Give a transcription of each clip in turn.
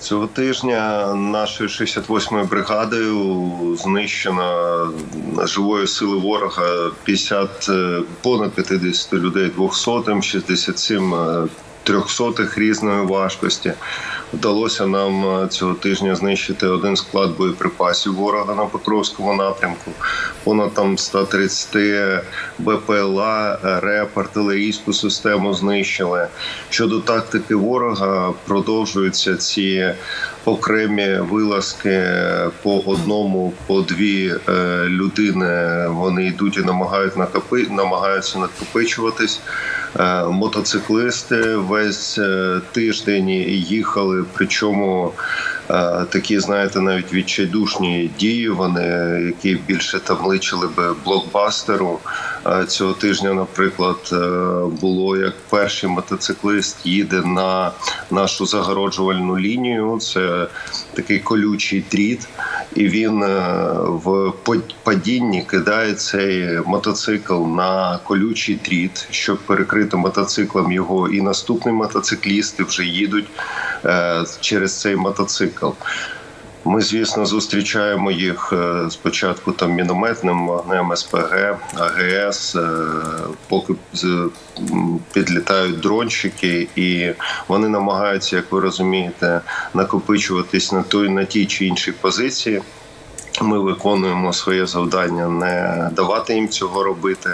Цього тижня нашою 68-ю бригадою знищено живої сили ворога 50, е, понад 50 людей 200, 67 е, трьохсотих різної важкості. Вдалося нам е, цього тижня знищити один склад боєприпасів ворога на Покровському напрямку. Понад там 130 БПЛА, РЕП, артилерійську систему знищили. Щодо тактики ворога, продовжуються ці окремі вилазки по одному, по дві е, людини. Вони йдуть і намагають накопи, намагаються накопичуватись. Е, Мотоциклисти весь е, тиждень їхали, причому е, такі, знаєте, навіть відчайдушні дії. Вони які більше там личили би блокбастеру. Цього тижня, наприклад, було як перший мотоциклист їде на нашу загороджувальну лінію. Це такий колючий дріт, і він е, в падінні кидає цей мотоцикл на колючий дріт, щоб перекрити мотоциклом його. І наступні мотоциклісти вже їдуть е, через цей мотоцикл. Ми, звісно, зустрічаємо їх е, спочатку там мінометним вогнем СПГ, АГС, е, поки підлітають дронщики, і вони намагаються, як ви розумієте, накопичуватись на той на тій чи іншій позиції. Ми виконуємо своє завдання не давати їм цього робити.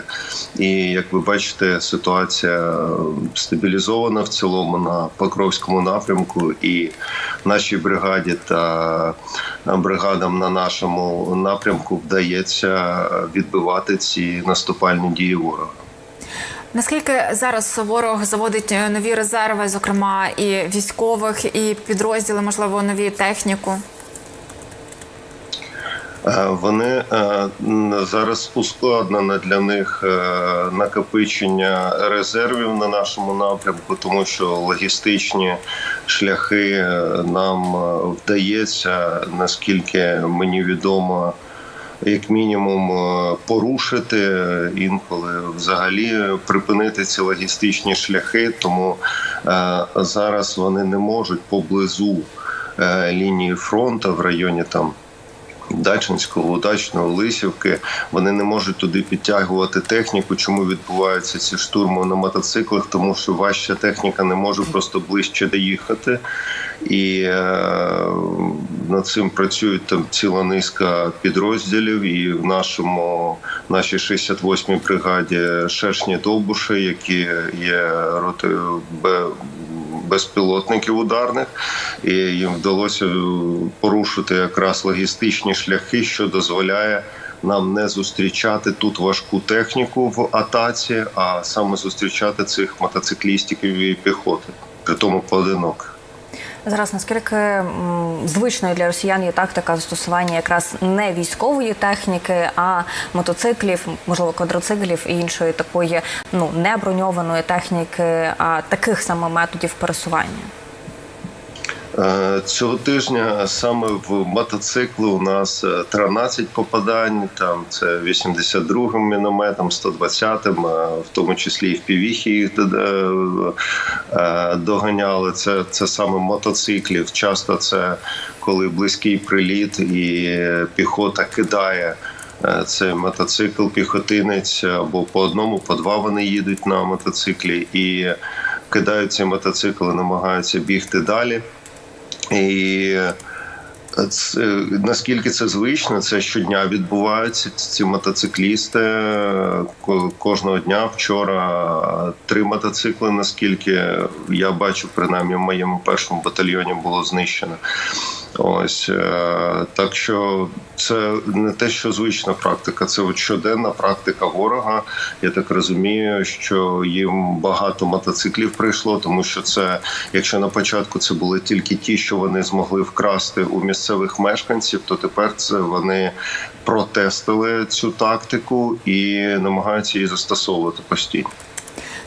І як ви бачите, ситуація е, стабілізована в цілому на Покровському напрямку, і нашій бригаді та бригадам на нашому напрямку вдається відбивати ці наступальні дії ворога. Наскільки зараз ворог заводить е, нові резерви, зокрема і військових, і підрозділи, можливо, нові техніку? Е, Вони е, зараз ускладнено для них е, накопичення резервів на нашому напрямку, тому що логістичні шляхи нам вдається, наскільки мені відомо. Як мінімум порушити інколи взагалі припинити ці логістичні шляхи, тому зараз вони не можуть поблизу лінії фронту в районі там Дачинського, Удачного, Лисівки. Вони не можуть туди підтягувати техніку. Чому відбуваються ці штурми на мотоциклах? Тому що важча техніка не може просто ближче доїхати. І е, над цим працюють там ціла низка підрозділів. І в нашому нашій 68-й бригаді шершні довбуші, які є ротою Б безпілотників ударних, і їм вдалося порушити якраз логістичні шляхи, що дозволяє нам не зустрічати тут важку техніку в атаці, а саме зустрічати цих мотоциклістів і піхоти, при тому поодиноко. Зараз наскільки звичною для росіян є тактика застосування якраз не військової техніки, а мотоциклів, можливо, квадроциклів і іншої такої ну не броньованої техніки, а таких саме методів пересування. Е, Цього тижня саме в мотоцикли у нас е, 13 попадань. Там це 82-м мінометом, 120-м, е, в тому числі і в півіхі їх е, е, доганяли. Це, це саме мотоциклів. Часто це коли близький приліт і піхота кидає. е, Це мотоцикл, піхотинець або по одному, по два вони їдуть на мотоциклі і кидають ці мотоцикли, намагаються бігти далі. І це, наскільки це звично, це щодня відбувається. Ці мотоциклісти кожного дня. Вчора три мотоцикли, наскільки я бачу, принаймні в моєму першому батальйоні було знищено. Ось е, так що це не те, що звична практика, це от щоденна практика ворога. Я так розумію, що їм багато мотоциклів прийшло, тому що це, якщо на початку це були тільки ті, що вони змогли вкрасти у місцевих мешканців, то тепер це вони протестили цю тактику і намагаються її застосовувати постійно.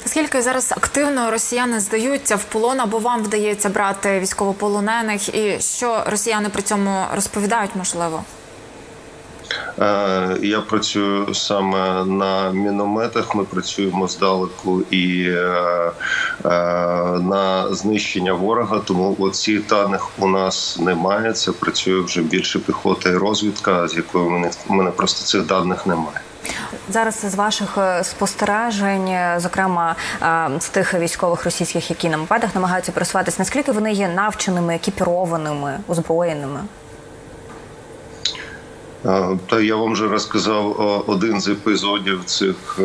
Наскільки зараз активно росіяни здаються в полон або вам вдається брати військовополонених, і що росіяни при цьому розповідають, можливо? Е, Я працюю саме на мінометах. Ми працюємо здалеку і е, е, на знищення ворога. Тому оцих даних у нас немає. Це працює вже більше піхота і розвідка, з якою мене, мене просто цих даних немає. Зараз з ваших е, спостережень, е, зокрема е, з тих військових російських, які на мопедах намагаються пересуватися, наскільки вони є навченими, екіпірованими, озброєними? Та я вам вже розказав один з епізодів цих,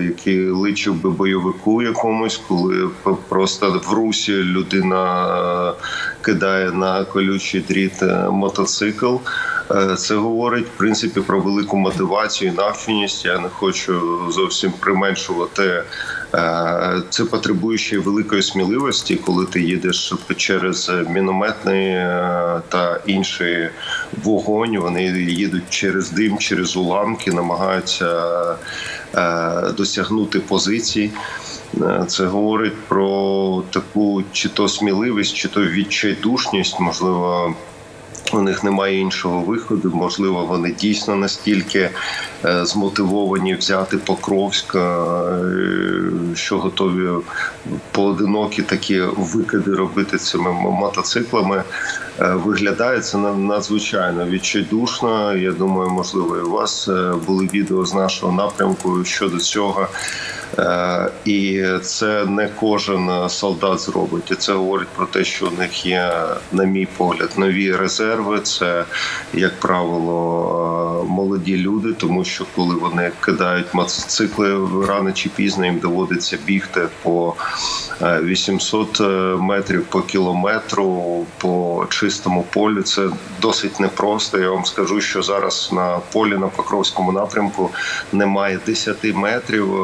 який личив би бойовику якомусь, коли просто в русі людина кидає на колючий дріт мотоцикл. Е, Це говорить в принципі про велику мотивацію і навченість. Я не хочу зовсім применшувати. Е, Це потребує ще великої сміливості, коли ти їдеш через мінометний е, та інший вогонь. Вони їдуть через дим, через уламки, намагаються досягнути позицій. Це говорить про таку чи то сміливість, чи то відчайдушність, можливо. У них немає іншого виходу. Можливо, вони дійсно настільки е, змотивовані взяти Покровськ, е, що готові поодинокі такі викиди робити цими мотоциклами. Е, Виглядає це на- надзвичайно відчайдушно. Я думаю, можливо, і у вас були відео з нашого напрямку щодо цього. Е, І це не кожен солдат зробить. І це говорить про те, що у них є, на мій погляд, нові резерви. Це, як правило, молоді люди, тому що коли вони кидають мотоцикли рано чи пізно їм доводиться бігти по е, 800 метрів по кілометру по чистому полю. Це досить непросто. Я вам скажу, що зараз на полі на Покровському напрямку немає 10 метрів.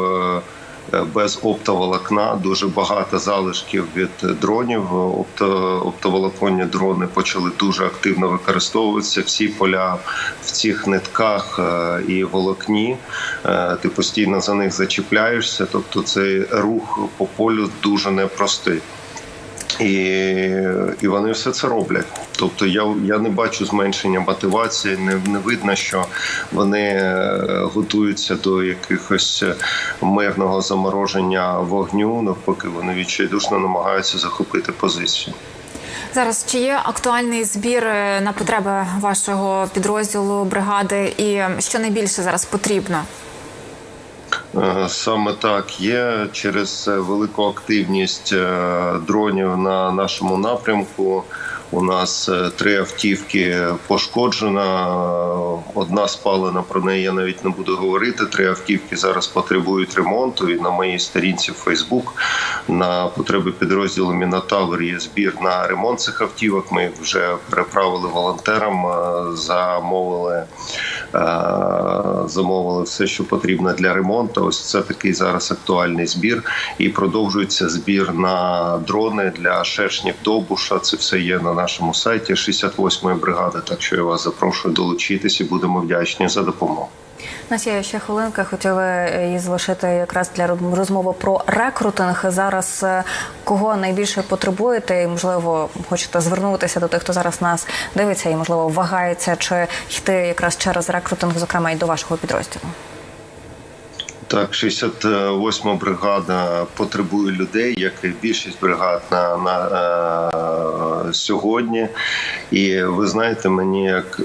Без оптоволокна дуже багато залишків від дронів. Опто, оптоволоконні дрони почали дуже активно використовуватися. Всі поля в цих нитках е, і волокні. Е, Ти постійно за них зачіпляєшся. Тобто цей рух по полю дуже непростий. І, і вони все це роблять. Тобто я, я не бачу зменшення мотивації, не, не видно, що вони е, готуються до якихось мирного замороження вогню. Навпаки, вони відчайдушно намагаються захопити позицію. Зараз чи є актуальний збір е, на потреби вашого підрозділу бригади, і що найбільше зараз потрібно? Е, Саме так є через велику активність дронів на нашому напрямку. У нас е, три автівки пошкоджена. Одна спалена, про неї я навіть не буду говорити. Три автівки зараз потребують ремонту. І на моїй сторінці в Фейсбук на потреби підрозділу Мінотавр є збір на ремонт цих автівок. Ми вже переправили волонтерам, е, замовили, е, замовили все, що потрібно для ремонту. Ось це такий зараз актуальний збір. І продовжується збір на дрони для шершнів Довбуша. Це все є на нашому сайті 68-ї бригади. Так що я вас запрошую долучитись і будемо вдячні за допомогу. Нас є ще хвилинка. Хотіли її залишити якраз для розмови про рекрутинг. Зараз е, кого найбільше потребуєте, і можливо хочете звернутися до тих, хто зараз нас дивиться, і можливо вагається, чи йти якраз через рекрутинг, зокрема і до вашого підрозділу. Так, 68 бригада потребує людей, як і більшість бригад на, на е, сьогодні. І ви знаєте, мені як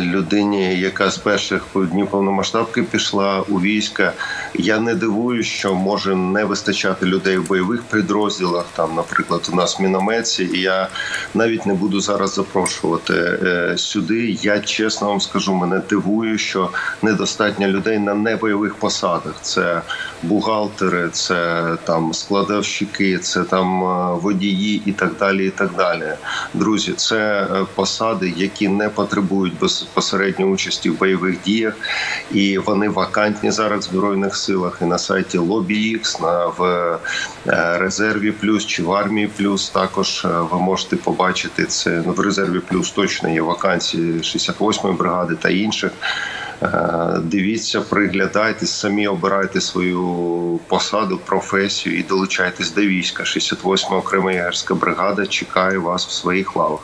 людині, яка з перших днів повномасштабки пішла у війська, я не дивую, що може не вистачати людей в бойових підрозділах. Там, наприклад, у нас мінометці, і я навіть не буду зараз запрошувати е, сюди. Я чесно вам скажу, мене дивує, що недостатньо людей на небойових посадах. Це бухгалтери, це там складовщики, це там е, водії і так далі. І так далі. Друзі, це е, посади, які не потребують безпосередньо участі в бойових діях, і вони вакантні зараз в збройних силах. І на сайті LobbyX, на в е, резерві плюс чи в армії плюс також е, ви можете побачити це. Ну в резерві плюс точно є вакансії 68-ї бригади та інших. Е, Дивіться, приглядайтесь, самі обирайте свою посаду, професію і долучайтесь до війська. 68-ма окрема єгерська бригада чекає вас в своїх лавах.